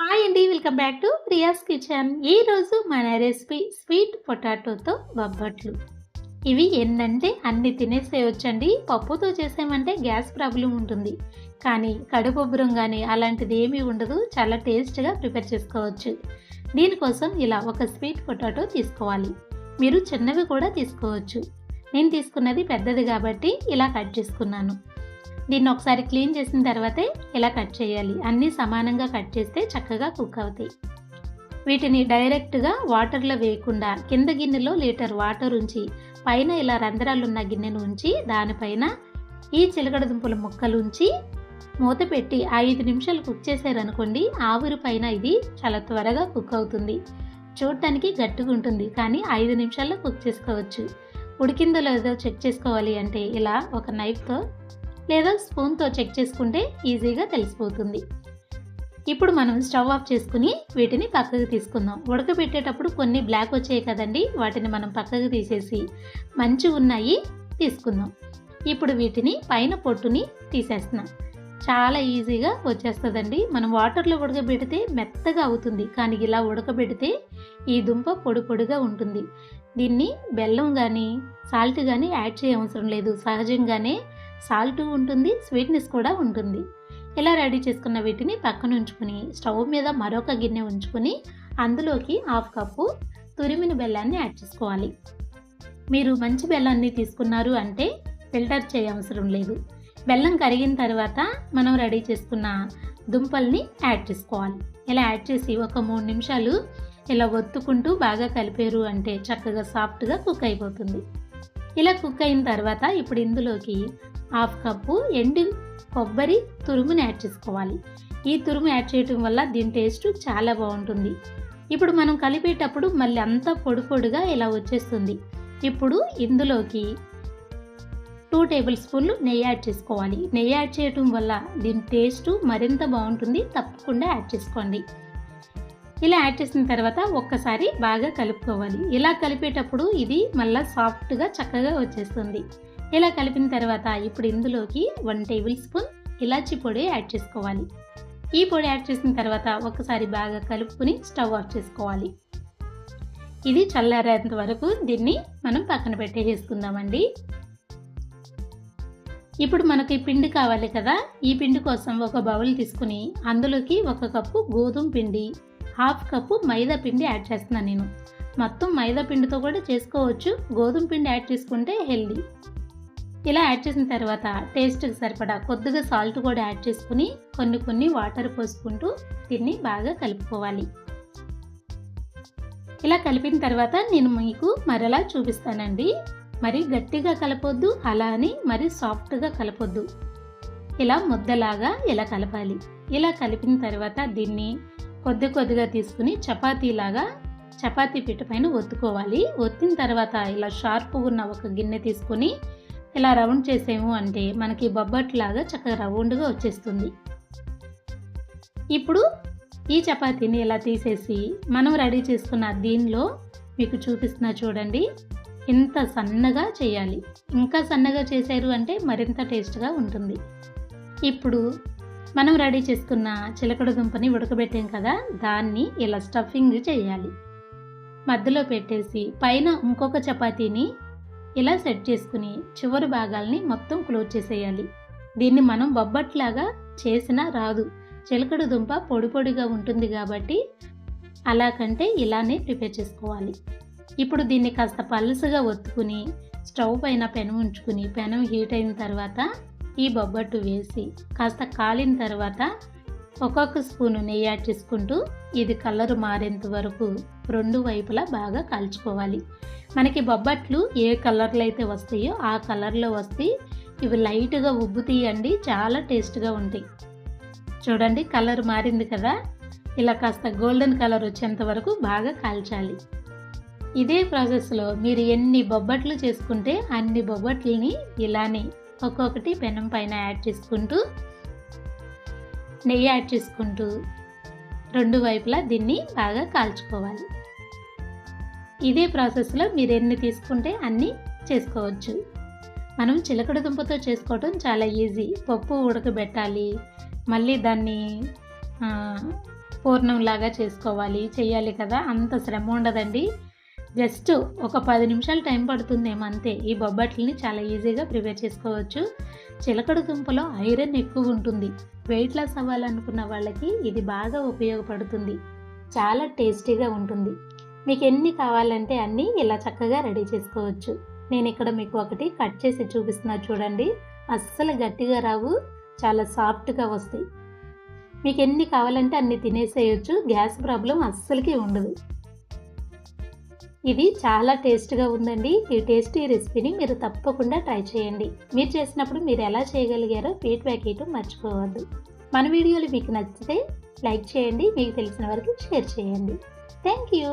Hi అండి welcome back to Priya's kitchen ఈరోజు మన రెసిపీ స్వీట్ పొటాటోతో బొబ్బట్లు. ఇవి ఎన్నంటే అన్ని తినేసేయొచ్చండి. పప్పుతో చేసామంటే గ్యాస్ ప్రాబ్లం ఉంటుంది. కానీ కడుపుబ్బరం కానీ అలాంటిది ఏమీ ఉండదు. చాలా టేస్ట్గా ప్రిపేర్ చేసుకోవచ్చు. దీనికోసం ఇలా ఒక స్వీట్ పొటాటో తీసుకోవాలి. మీరు చిన్నవి కూడా తీసుకోవచ్చు. నేను తీసుకున్నది పెద్దది కాబట్టి ఇలా కట్ చేసుకున్నాను. దీన్ని ఒకసారి క్లీన్ చేసిన తర్వాతే ఇలా కట్ చేయాలి. అన్నీ సమానంగా కట్ చేస్తే చక్కగా కుక్ అవుతాయి. వీటిని డైరెక్ట్గా వాటర్లో వేయకుండా కింద గిన్నెలో లీటర్ వాటర్ ఉంచి పైన ఇలా రంధ్రాలు ఉన్న గిన్నెను ఉంచి దానిపైన ఈ చిలకడ దుంపల ముక్కలు ఉంచి మూత పెట్టి ఐదు నిమిషాలు కుక్ చేశారనుకోండి ఆవిరి పైన ఇది చాలా త్వరగా కుక్ అవుతుంది. చూడటానికి గట్టిగా ఉంటుంది కానీ ఐదు నిమిషాల్లో కుక్ చేసుకోవచ్చు. ఉడికిందో లేదో చెక్ చేసుకోవాలి అంటే ఇలా ఒక నైఫ్తో లేదా స్పూన్తో చెక్ చేసుకుంటే ఈజీగా తెలిసిపోతుంది. ఇప్పుడు మనం స్టవ్ ఆఫ్ చేసుకుని వీటిని పక్కకు తీసుకుందాం. ఉడకబెట్టేటప్పుడు కొన్ని బ్లాక్ వచ్చాయి కదండి వాటిని మనం పక్కకు తీసేసి మంచి ఉన్నాయి తీసుకుందాం. ఇప్పుడు వీటిని పైన పొట్టుని తీసేస్తున్నాం. చాలా ఈజీగా వచ్చేస్తుందండి. మనం వాటర్లో ఉడకబెడితే మెత్తగా అవుతుంది కానీ ఇలా ఉడకబెడితే ఈ దుంప పొడి పొడిగా ఉంటుంది. దీన్ని బెల్లం కానీ సాల్ట్ కానీ యాడ్ చేయవసరం లేదు. సహజంగానే సాల్ట్ ఉంటుంది స్వీట్నెస్ కూడా ఉంటుంది. ఇలా రెడీ చేసుకున్న వీటిని పక్కన ఉంచుకుని స్టవ్ మీద మరొక గిన్నె ఉంచుకొని అందులోకి హాఫ్ కప్పు తురిమిన బెల్లాన్ని యాడ్ చేసుకోవాలి. మీరు మంచి బెల్లాన్ని తీసుకున్నారు అంటే ఫిల్టర్ చేయవసరం లేదు. బెల్లం కరిగిన తర్వాత మనం రెడీ చేసుకున్న దుంపల్ని యాడ్ చేసుకోవాలి. ఇలా యాడ్ చేసి ఒక మూడు నిమిషాలు ఇలా ఒత్తుకుంటూ బాగా కలిపారు అంటే చక్కగా సాఫ్ట్గా కుక్ అయిపోతుంది. ఇలా కుక్ అయిన తర్వాత ఇప్పుడు ఇందులోకి హాఫ్ కప్పు ఎండు కొబ్బరి తురుముని యాడ్ చేసుకోవాలి. ఈ తురుము యాడ్ చేయటం వల్ల దీని టేస్ట్ చాలా బాగుంటుంది. ఇప్పుడు మనం కలిపేటప్పుడు మళ్ళీ అంతా పొడి పొడిగా ఇలా వచ్చేస్తుంది. ఇప్పుడు ఇందులోకి టూ టేబుల్ స్పూన్లు నెయ్యి యాడ్ చేసుకోవాలి. నెయ్యి యాడ్ చేయటం వల్ల దీని టేస్ట్ మరింత బాగుంటుంది. తప్పకుండా యాడ్ చేసుకోండి. ఇలా యాడ్ చేసిన తర్వాత ఒక్కసారి బాగా కలుపుకోవాలి. ఇలా కలిపేటప్పుడు ఇది మళ్ళీ సాఫ్ట్గా చక్కగా వచ్చేస్తుంది. ఇలా కలిపిన తర్వాత ఇప్పుడు ఇందులోకి వన్ టేబుల్ స్పూన్ ఇలాచి పొడి యాడ్ చేసుకోవాలి. ఈ పొడి యాడ్ చేసిన తర్వాత ఒకసారి బాగా కలుపుకొని స్టవ్ ఆఫ్ చేసుకోవాలి. ఇది చల్లారేంత వరకు దీన్ని మనం పక్కన పెట్టేసేసుకుందామండి. ఇప్పుడు మనకి పిండి కావాలి కదా ఈ పిండి కోసం ఒక బౌల్ తీసుకుని అందులోకి ఒక కప్పు గోధుమ పిండి హాఫ్ కప్పు మైదా పిండి యాడ్ చేస్తున్నాను నేను. మొత్తం మైదా పిండితో కూడా చేసుకోవచ్చు గోధుమ పిండి యాడ్ చేసుకుంటే హెల్దీ. ఇలా యాడ్ చేసిన తర్వాత టేస్ట్కి సరిపడా కొద్దిగా సాల్ట్ కూడా యాడ్ చేసుకుని కొన్ని కొన్ని వాటర్ పోసుకుంటూ దీన్ని బాగా కలుపుకోవాలి. ఇలా కలిపిన తర్వాత నేను మీకు మరలా చూపిస్తానండి. మరి గట్టిగా కలపొద్దు అలా అని మరి సాఫ్ట్గా కలపొద్దు. ఇలా ముద్దలాగా ఇలా కలపాలి. ఇలా కలిపిన తర్వాత దీన్ని కొద్ది కొద్దిగా తీసుకుని చపాతీలాగా చపాతీ పిట్ట పైన ఒత్తుకోవాలి. ఒత్తిన తర్వాత ఇలా షార్ప్ ఉన్న ఒక గిన్నె తీసుకొని ఇలా రౌండ్ చేసేము అంటే మనకి బొబ్బట్లాగా చక్కగా రౌండ్గా వచ్చేస్తుంది. ఇప్పుడు ఈ చపాతీని ఇలా తీసేసి మనం రెడీ చేసుకున్న దీనిలో మీకు చూపిస్తున్నా చూడండి ఇంత సన్నగా చేయాలి. ఇంకా సన్నగా చేశారు అంటే మరింత టేస్ట్గా ఉంటుంది. ఇప్పుడు మనం రెడీ చేసుకున్న చిలకడ దుంపని ఉడకబెట్టాం కదా దాన్ని ఇలా స్టఫింగ్ చేయాలి. మధ్యలో పెట్టేసి పైన ఇంకొక చపాతీని ఇలా సెట్ చేసుకుని చివరి భాగాల్ని మొత్తం క్లోజ్ చేసేయాలి. దీన్ని మనం బొబ్బట్లాగా చేసినా రాదు. చిలకడ దుంప పొడి పొడిగా ఉంటుంది కాబట్టి అలా కంటే ఇలానే ప్రిపేర్ చేసుకోవాలి. ఇప్పుడు దీన్ని కాస్త పలుసుగా ఒత్తుకుని స్టవ్ పైన పెనం ఉంచుకుని పెనం హీట్ అయిన తర్వాత ఈ బొబ్బట్టు వేసి కాస్త కాలిన తర్వాత ఒక్కొక్క స్పూను నెయ్యి యాడ్ చేసుకుంటూ ఇది కలర్ మారేంత వరకు రెండు వైపులా బాగా కాల్చుకోవాలి. మనకి బొబ్బట్లు ఏ కలర్లో అయితే వస్తాయో ఆ కలర్లో వస్తే ఇవి లైట్గా ఉబ్బు తీయండి చాలా టేస్ట్గా ఉంటాయి. చూడండి కలర్ మారింది కదా? ఇలా కాస్త గోల్డెన్ కలర్ వచ్చేంత వరకు బాగా కాల్చాలి. ఇదే ప్రాసెస్లో మీరు ఎన్ని బొబ్బట్లు చేసుకుంటే అన్ని బొబ్బట్లని ఇలానే ఒక్కొక్కటి పెనం పైన యాడ్ చేసుకుంటూ నెయ్యి యాడ్ చేసుకుంటూ రెండు వైపులా దీన్ని బాగా కాల్చుకోవాలి. ఇదే ప్రాసెస్లో మీరు ఎన్ని తీసుకుంటే అన్నీ చేసుకోవచ్చు. మనం చిలకడ దుంపతో చేసుకోవటం చాలా ఈజీ. పప్పు ఉడకబెట్టాలి. మళ్ళీ దాన్ని పూర్ణంలాగా చేసుకోవాలి. చేయాలి కదా? అంత శ్రమ ఉండదండి. జస్ట్ ఒక పది నిమిషాలు టైం పడుతుందేమో అంతే. ఈ బొబ్బట్లని చాలా ఈజీగా ప్రిపేర్ చేసుకోవచ్చు. చిలకడ దుంపలో ఐరన్ ఎక్కువ ఉంటుంది. వెయిట్ లాస్ అవ్వాలనుకున్న వాళ్ళకి ఇది బాగా ఉపయోగపడుతుంది. చాలా టేస్టీగా ఉంటుంది. మీకు ఎన్ని కావాలంటే అన్నీ ఇలా చక్కగా రెడీ చేసుకోవచ్చు. నేను ఇక్కడ మీకు ఒకటి కట్ చేసి చూపిస్తున్నా చూడండి. అస్సలు గట్టిగా రావు చాలా సాఫ్ట్గా వస్తాయి. మీకు ఎన్ని కావాలంటే అన్ని తినేసేయచ్చు. గ్యాస్ ప్రాబ్లం అస్సలకి ఉండదు. ఇది చాలా టేస్ట్గా ఉందండి. ఈ టేస్టీ రెసిపీని మీరు తప్పకుండా ట్రై చేయండి. మీరు చేసినప్పుడు మీరు ఎలా చేయగలిగారో ఫీడ్బ్యాక్ ఇవ్వటం మర్చిపోవద్దు. మన వీడియోలు మీకు నచ్చితే లైక్ చేయండి మీకు తెలిసిన వరకు షేర్ చేయండి. Thank you